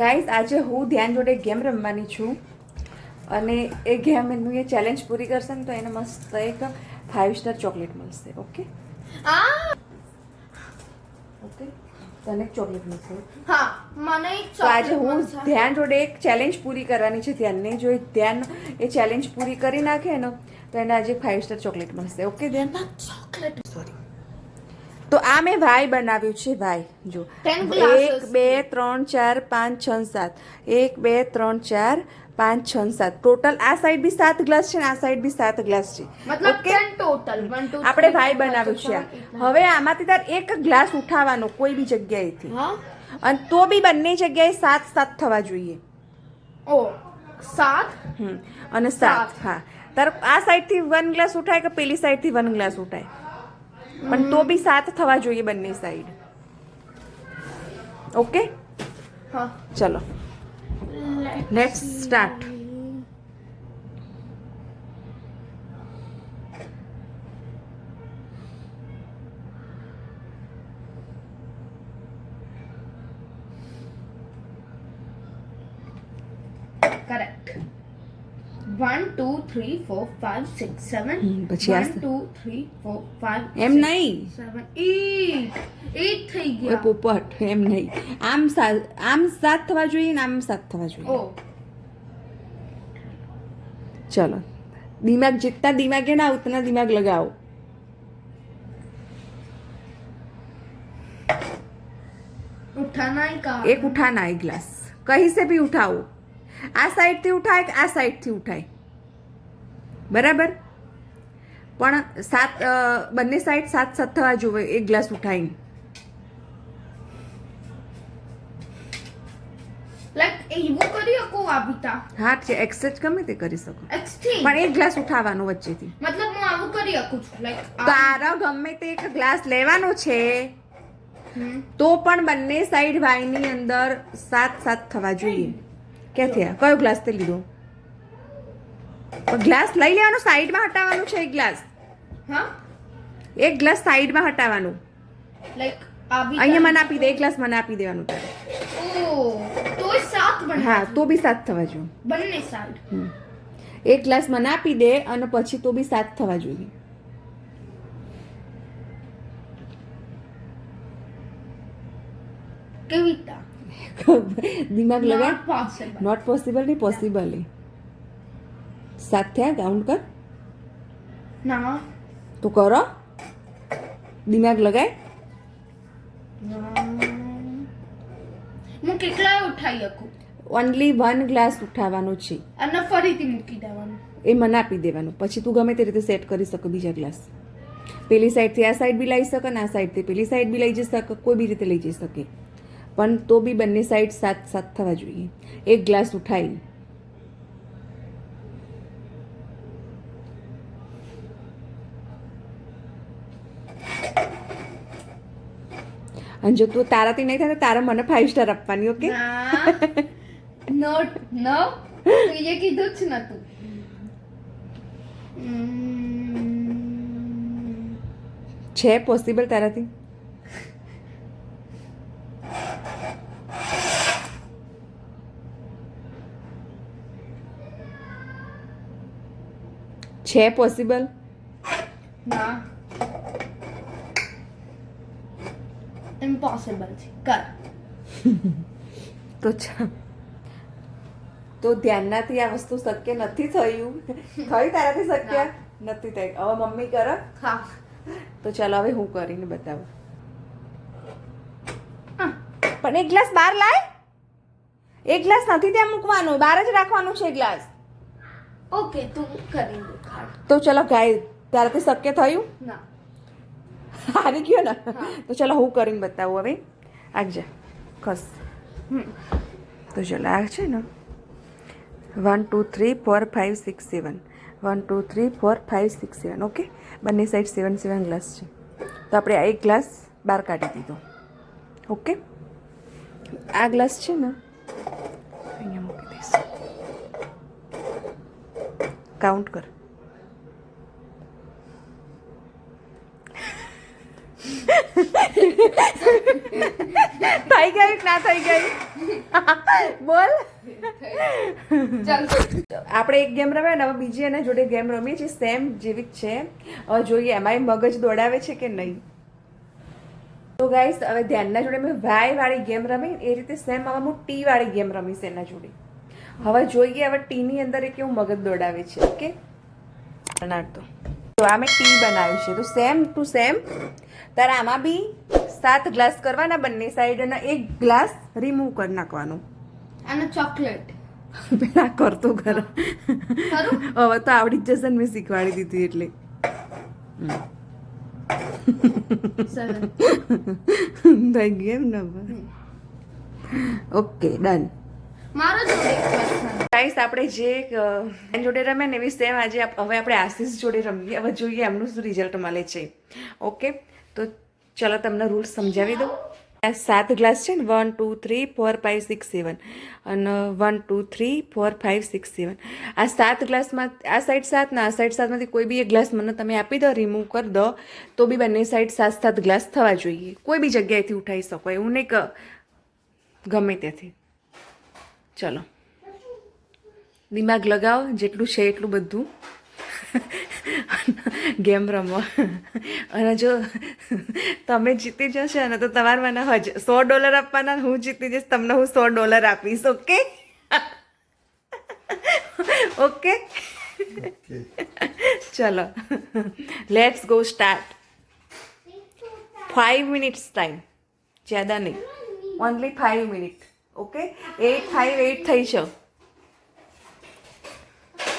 Guys આજે હું ધ્યાન જોડે ગેમ રમવાની છું. અને એ ગેમ એનું એ ચેલેન્જ પૂરી કરશે ને તો એને મસ્ત એક ફાઇવ સ્ટાર ચોકલેટ મળશે ઓકે ઓકે તને ચોકલેટ મળશે. હા મને તો આજે હું ધ્યાન જોડે એક ચેલેન્જ પૂરી કરવાની છે ધ્યાનને જો ધ્યાન એ ચેલેન્જ પૂરી કરી નાખે ને તો એને આજે ફાઇવ સ્ટાર ચોકલેટ મળશે ઓકે ધ્યાન. સોરી તો આ મેં વાય બનાવ્યું છે વાય જો. એક બે ત્રણ ચાર પાંચ છ સાત. એક બે ત્રણ ચાર પાંચ છ સાત. ટોટલ આ સાઈડ બી સાત ગ્લાસ છે ને આ સાઈડ બી સાત ગ્લાસ છે. મતલબ ઓકે 10 total. One, two, આપણે ભાઈ બનાવ્યું છે. હવે આમાંથી તાર એક ગ્લાસ ઉઠાવવાનો કોઈ બી જગ્યાએથી. અને તો બી બંને જગ્યાએ સાત સાત થવા જોઈએ. ઓ સાત? હમ. અને સાત. હા. તાર આ સાઈડથી વન ગ્લાસ ઉઠાય કે પેલી સાઈડથી વન ગ્લાસ ઉઠાય? પણ તો બી સાત થવા જોઈએ બંને સાઈડ ઓકે હા. ચલો. Let's start correct one two three four five six seven પછી one two three four five એમ નહીં? સેવન એટ થઈ ગયા. પોપટ એમ નહીં. આમ સાત આમ સાત થવા જોઈએ ને આમ સાત થવા જોઈએ. ચલો. દિમાગ જીતતા દિમાગે ના ઉતના દિમાગ લગાવો. એક ઉઠાના એક ગ્લાસ કહી સે ભી ઉઠાવો. આ સાઈડથી ઉઠાય કે આ સાઈડથી ઉઠાય? બરાબર? પણ સાત બંને સાઈડ સાત સાત થવા જોવે એક ગ્લાસ ઉઠાઈને હા છે એક્સેસ ગમે તે કરી શકો. પણ એક ગ્લાસ ઉઠાવવાનો વચ્ચેથી. મતલબ હું આવું કરી શકું છું લાઈક તારો ગમે તે એક ગ્લાસ લેવાનો છે તો પણ બંને સાઈડ વાયની અંદર સાત સાત થવા જોઈએ. ક્યાં થયા કયો ગ્લાસ તે લીધો? ગ્લાસ લઈ લેવાનો સાઈડમાં હટાવવાનું છે એક ગ્લાસ. હા? એક ગ્લાસ સાઈડમાં હટાવવાનું. લાઈક અહીંયા મને આપી દે એક ગ્લાસ મને આપી દેવાનું તારે. તો સાત હા તો બી સાત થવા જોઈએ. બંને હમ. એક ગ્લાસ મને આપી દે અને પછી તો બી સાત થવા જોઈએ. કેવી દિમાગ લગા નોટ પોસિબલ નહીં પોસિબલ સાત થયા કાઉન્ટ કર ના તું કરો દિમાગ લગાય. હું કેટલાય ઉઠાવી શકું ઓનલી વન ગ્લાસ ઉઠાવવાનો છે। અને ફરીથી મૂકી દેવાનું એ મને આપી દેવાનું. પછી તું ગમે તે રીતે સેટ કરી શકો બીજા ગ્લાસ પેલી સાઈડથી આ સાઈડ બી લઈ શકે ને આ સાઈડથી પેલી સાઈડ બી લઈ જઈ શકે કોઈ બી રીતે લઈ જઈ શકે. પણ તો બી બંને સાઈડ સાત સાત થવા જોઈએ. એક ગ્લાસ ઉઠાવી અને જો તું તારાથી નહીં થાય તો તારે મને ફાઈવ સ્ટાર આપવાની ઓકે ના. નો એ કીધું જ નતું. છે પોસિબલ તારાથી? છે પોસિબલ ના. ઇમ્પોસિબલ છે. કર. તો તો ધ્યાનનાથી આ વસ્તુ શક્ય નથી થયું. થયું તારાથી શક્ય? નથી થઈ. હવે મમ્મી કર. હા. તો ચાલો હવે હું કરીને બતાવું. પણ એક ગ્લાસ બહાર લાય. એક ગ્લાસ નથી ત્યાં મૂકવાનો. બહાર જ રાખવાનું છે ગ્લાસ. ઓકે તું કરી તો ચલો ગાય તારાથી શક્ય થયું? ના. હારી ગયો ને? તો ચલો હું કરીને બતાવું હવે. આગજા ખસ. તો ચલો આ છે ને. One two three four five six seven one two three four five six seven okay બંને સાઈડ સેવન સેવન ગ્લાસ છે. તો આપણે આ એક ગ્લાસ બહાર કાઢી દીધો. ઓકે આ ગ્લાસ છે ને અહીંયા મૂકી દઈશું કાઉન્ટ કર. થઈ ગયું ના થઈ ગયું? બોલ. આપણે એક ગેમ રમ્યા ને બીજી એના જોડે ગેમ રમીએ છીએ સેમ જેવી જ છે. હવે જોઈએ, એમાંય મગજ દોડાવે છે કે નહીં? તો ગાઈસ હવે ધ્યાનના જોડે મેં વાય વાળી ગેમ રમી એ રીતે સેમ હવે હું ટી વાળી ગેમ રમીશ એના જોડે. હવે જોઈએ હવે ટીની અંદર એ કેવું મગજ દોડાવે છે ઓકે? બનાવતો તો આ મેં ટી બનાવ્યું છે. તો સેમ ટુ સેમ તારે આમાં બી સાત ગ્લાસ કરવાના બંને સાઈડ અને એક ગ્લાસ રિમૂવ કરી નાખવાનો. અને ચોકલેટ. પેલા કરતો ખરા? હવે તો આવડી જ જશે ને મેં શીખવાડી દીધી એટલે. થઈ ગયું એમ ને ઓકે ડન મારો જ ગાઈસ આપણે જે એન જોડે રમ્યા ને એવી સેમ આજે હવે આપણે આશીષ જોડે રમીએ. હવે જોઈએ એમનું શું રિઝલ્ટ મળે છે. ઓકે તો ચલો તમને રૂલ્સ સમજાવી દઉં. સાત ગ્લાસ છે ને one two three four five six seven અને one two three four five six seven આ સાત ગ્લાસમાં આ સાઈડ સાત ને આ સાઈડ સાતમાંથી કોઈ બી એક ગ્લાસ મને તમે આપી દો રિમૂવ કરી દો, તો બી બંને સાઈડ સાત સાત ગ્લાસ થવા જોઈએ. કોઈ બી જગ્યાએથી ઉઠાવી શકો, એવું નહીં ગમે ત્યાંથી. ચલો. દિમાગ લગાવો જેટલું છે એટલું બધું. ગેમ રમો. અને જો તમે જીતી જશો ને તો તમારા મને હજ સો ડોલર આપવાના હું જીતી જઈશ તમને હું સો ડોલર આપીશ ઓકે? ઓકે? ચલો. Let's go start five minutes time જ્યાદા નહીં. Only five minute okay? Eight five eight થઈ છે.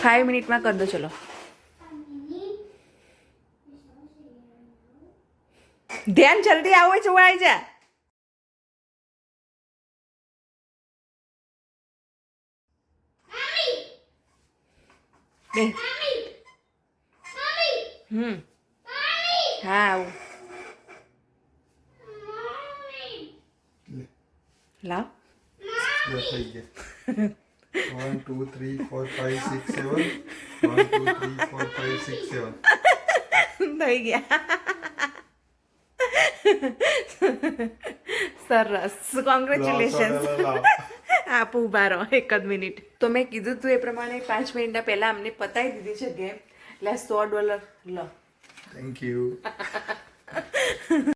ફાઇવ મિનિટમાં કરી દો, ચલો. ધ્યાન જલ્દી આવો જોવાય જા. બે. હમ. હા, આવું. લાવ. થઈ ગયા. One two three four five six seven one two three four five six seven થઈ ગયા. સરસ. કોંગ્રેચ્યુલેશન આપું ઊભા રહો એક જ મિનિટ. તો મેં કીધું તું એ પ્રમાણે પાંચ મિનિટના પહેલા અમને પતાવી દીધી છે ગેમ. એટલે સો ડોલર લો. Thank you